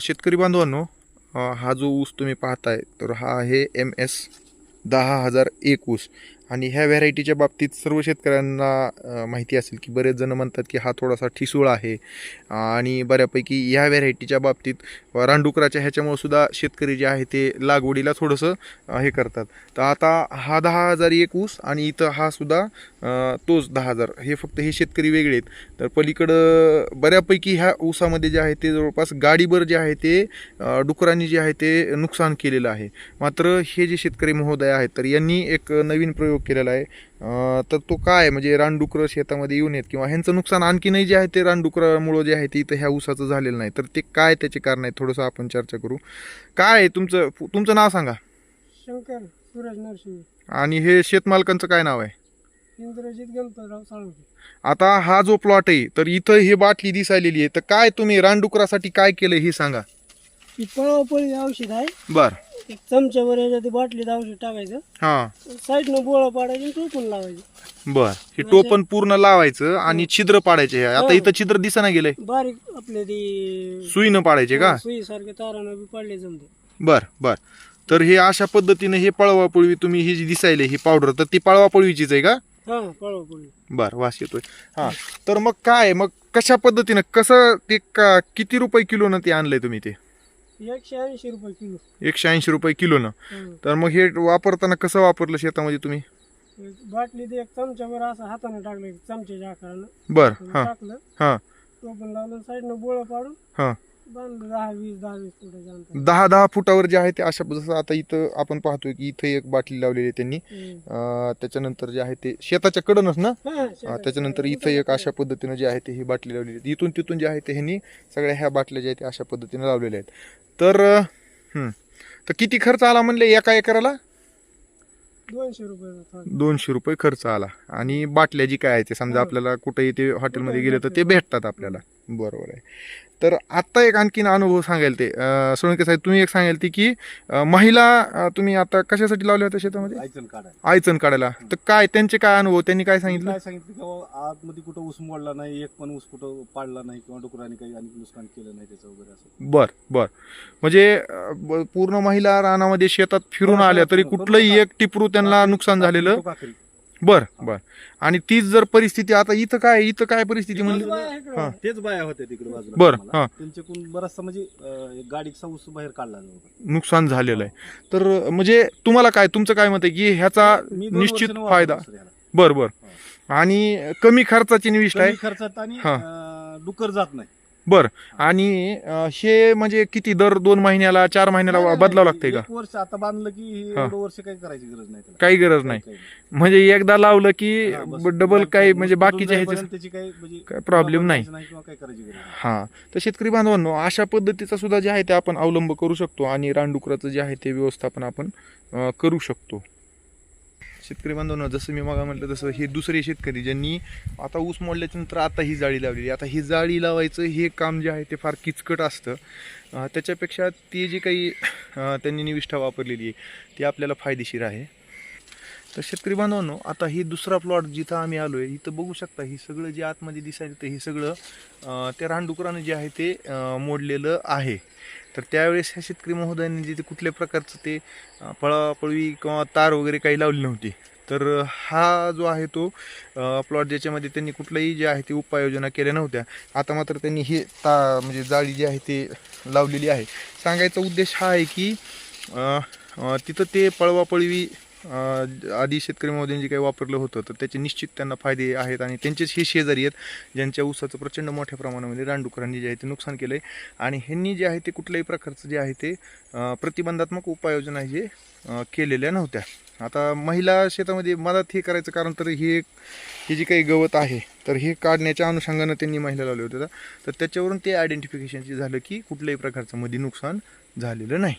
शेतकरी बांधवांनो हा जो ऊस तुम्ही पाहताय तर हा आहे एम एस दहा हजार एक ऊस आणि ह्या व्हरायटीच्या बाबतीत सर्व शेतकऱ्यांना माहिती असेल की बरेच जण म्हणतात की हा थोडासा ठिसूळ आहे. आणि बऱ्यापैकी ह्या व्हरायटीच्या बाबतीत रानडुकराच्या ह्याच्यामुळे सुद्धा शेतकरी जे आहे ते लागवडीला थोडंसं हे करतात. तर आता हा दहा हजार एक ऊस आणि इथं हा सुद्धा तोच दहा हजार. हे फक्त हे शेतकरी वेगळे आहेत. तर पलीकडं बऱ्यापैकी ह्या ऊसामध्ये जे आहे ते जवळपास गाडीभर जे आहे ते डुकरांनी जे आहे ते नुकसान केलेलं आहे. मात्र हे जे शेतकरी महोदय आहेत तर यांनी एक नवीन प्रयोग केलेला आहे. तर तो काय? म्हणजे रानडुकरं शेतामध्ये येऊन येत किंवा ह्यांचं नुकसान आणखीनही जे आहे ते रानडुकरामुळं जे आहे ते इथं ह्या ऊसाचं झालेलं नाही. तर ते काय त्याचे कारण आहे? थोडंसं आपण चर्चा करू. काय आहे तुमचं? तुमचं नाव सांगा. शंकर सूरज नरसिंह. आणि हे शेतमालकांचं काय नाव आहे? इंद्रजित गणपतराव साळुंके आता हा जो प्लॉट आहे तर इथं हे बाटली दिसायलेली आहे. तर काय तुम्ही रानडुकरासाठी काय केलं हे सांगा. ही पळापळी औषध आहे. बर. चमच्यावर याच्या ते बाटलीत औषध टाकायचं. हां. साईडनं बोळा पाडायचं आणि टोपून लावायचं. बर. हे टोपण पूर्ण लावायचं आणि छिद्र पाडायचे हे. आता हो. इथं छिद्र दिसना गेलंय. बारीक आपले ते सुईनं पाडायचे का? सुई सारखे तारानं बी पाडले जमते बर बर. तर हे अशा पद्धतीने हे पळवा पळवी तुम्ही ही जी दिसायले ही पावडर तर ती पळवा पळवीचीच आहे का? हा बर वास येतोय. हा. तर मग काय मग कशा पद्धतीनं कसं ते का किती रुपये किलोनं ते आणलंय तुम्ही ते? एकशे ऐंशी रुपये किलो. एकशे ऐंशी रुपये किलोनं. तर मग हे वापरताना कसं वापरलं शेतामध्ये तुम्ही? एक बाटलीत एक चमच्यावर असं हाताने टाकलं एक चमच्याच्या आकारानं. बर हा. टाकलं. हा. टोपण लावलं साईडनं बोळा पाडून हा. दहा वीस दहा वीस फुटाच्या अंतर दहा दहा फुटावर जे आहे ते अशा जसं आता इथं आपण पाहतोय की इथं एक बाटली लावलेली आहे त्यांनी. अं, त्याच्यानंतर जे आहे ते शेताच्या कडनच ना? अं, त्याच्यानंतर इथं एक अशा पद्धतीनं जे आहे ते ही बाटली लावलेली आहे. इथून तिथून जे आहे ते ह्यांनी सगळ्या ह्या बाटल्या ज्या आहेत त्या अशा पद्धतीने लावलेल्या आहेत. तर अं, हं. तर किती खर्च आला म्हणले एका एकराला? दोनशे रुपये होता. दोनशे रुपये खर्च आला. आणि बाटल्या जी काय आहे ते समजा हो. आपल्याला कुठेही ते हॉटेलमध्ये गेले तर ते भेटते. भेटतात आपल्याला. बरोबर आहे. तर आत्ता एक आणखीन अनुभव सांगायला ते. अं, सोळंके साहेब तुम्ही एक सांगाल ते की महिला तुम्ही आता कशासाठी लावल्या होत्या शेतामध्ये? आयचन काढाय आयचण काढायला. तर काय त्यांचे काय अनुभव? त्यांनी काय सांगितलं? काय सांगितलं की आतमध्ये कुठं ऊस मोडला नाही एक पण ऊस कुठं पाडला नाही किंवा डुकराने काही आणि नुकसान केलं नाही त्याचं वगैरे असं. बर बर. म्हणजे पूर्ण महिला रानामध्ये शेतात फिरून आल्या तरी कुठलंही. एक टिपरू त्यांना नुकसान झालेलं. बर बर आणि तीच जर परिस्थिती आता इथं काय इथं काय परिस्थिती म्हणली. हा. तेच बाया होत्या तिकडे बाजूला बरं. हा. त्यांच्याकडून बराचसा म्हणजे अं, एक गाडीचा ऊस बाहेर काढला. नुकसान झालेलं आहे तर म्हणजे तुम्हाला काय तुमचं काय मत आहे की ह्याचा मी दोन निश्चित वर्षानं फायदा सर. बर बर आणि कमी खर्चाची निविष्ट आहे कमी खर्चात आणि हा. अं, डुकर जात नाही बर आणि अं, हे म्हणजे किती दर दोन महिन्याला चार महिन्याला बदलावं लागतंय का एक वर्ष आता बांधलं की हे हा. एवढं वर्ष काही करायची गरज नाही त्याला. काही गरज नाही काही म्हणजे एकदा लावलं की हा, बस. डबल काही म्हणजे ऊस बाकीच्या तुटून ह्याचे जाईपर्यंत त्याची काही म्हणजे काय problem नाही. किंवा काही करायची गरज नाही. हा तर शेतकरी बांधवांनो अशा पद्धतीचा सुद्धा जे आहे ते आपण अवलंब करू शकतो आणि रानडुकराचं जे आहे ते व्यवस्थापन आपण अं, करू शकतो शेतकरी बांधवनं जसं मी मागा म्हटलं तसं हे दुसरे शेतकरी ज्यांनी आता ऊस मोडल्याच्या नंतर आता ही जाळी लावलेली आता ही जाळी लावायचं हे काम जे आहे ते फार किचकट असतं. त्याच्यापेक्षा ती जी काही त्यांनी निविष्ठा वापरलेली आहे ती आपल्याला फायदेशीर आहे. तर शेतकरी बांधवांनो आता ही दुसरा प्लॉट जिथं आम्ही आलो आहे इथं बघू शकता ही सगळं जे आतमध्ये दिसायचं ते हे सगळं त्या रानडुकरानं जे आहे ते मोडलेलं आहे. तर त्यावेळेस ह्या शेतकरी महोदयांनी जिथे कुठल्या प्रकारचं ते पळापळवी किंवा तार वगैरे काही लावली नव्हती. तर हा जो आहे तो प्लॉट ज्याच्यामध्ये त्यांनी कुठलंही जे आहे ते उपाययोजना केल्या नव्हत्या. आता मात्र त्यांनी हे ता म्हणजे जाळी जी आहे ते लावलेली आहे. सांगायचा उद्देश हा आहे की तिथं ते पळवापळवी आधी शेतकरी महोदयांनी जे काही वापरलं होतं तर त्याचे निश्चित त्यांना फायदे आहेत आणि त्यांचेच हे शेजारी आहेत ज्यांच्या ऊसाचं प्रचंड मोठ्या प्रमाणामध्ये रानडुकरांनी जे आहे ते नुकसान केलं आहे आणि ह्यांनी जे आहे ते कुठल्याही प्रकारचं जे आहे ते प्रतिबंधात्मक उपाययोजना हे केलेल्या नव्हत्या. आता महिला शेतामध्ये मदत हे करायचं कारण तर हे हे जे काही गवत आहे तर हे काढण्याच्या अनुषंगानं त्यांनी महिला लावले होते तर त्याच्यावरून ते आयडेंटिफिकेशनची झालं की कुठल्याही प्रकारचं मध्ये नुकसान झालेलं नाही.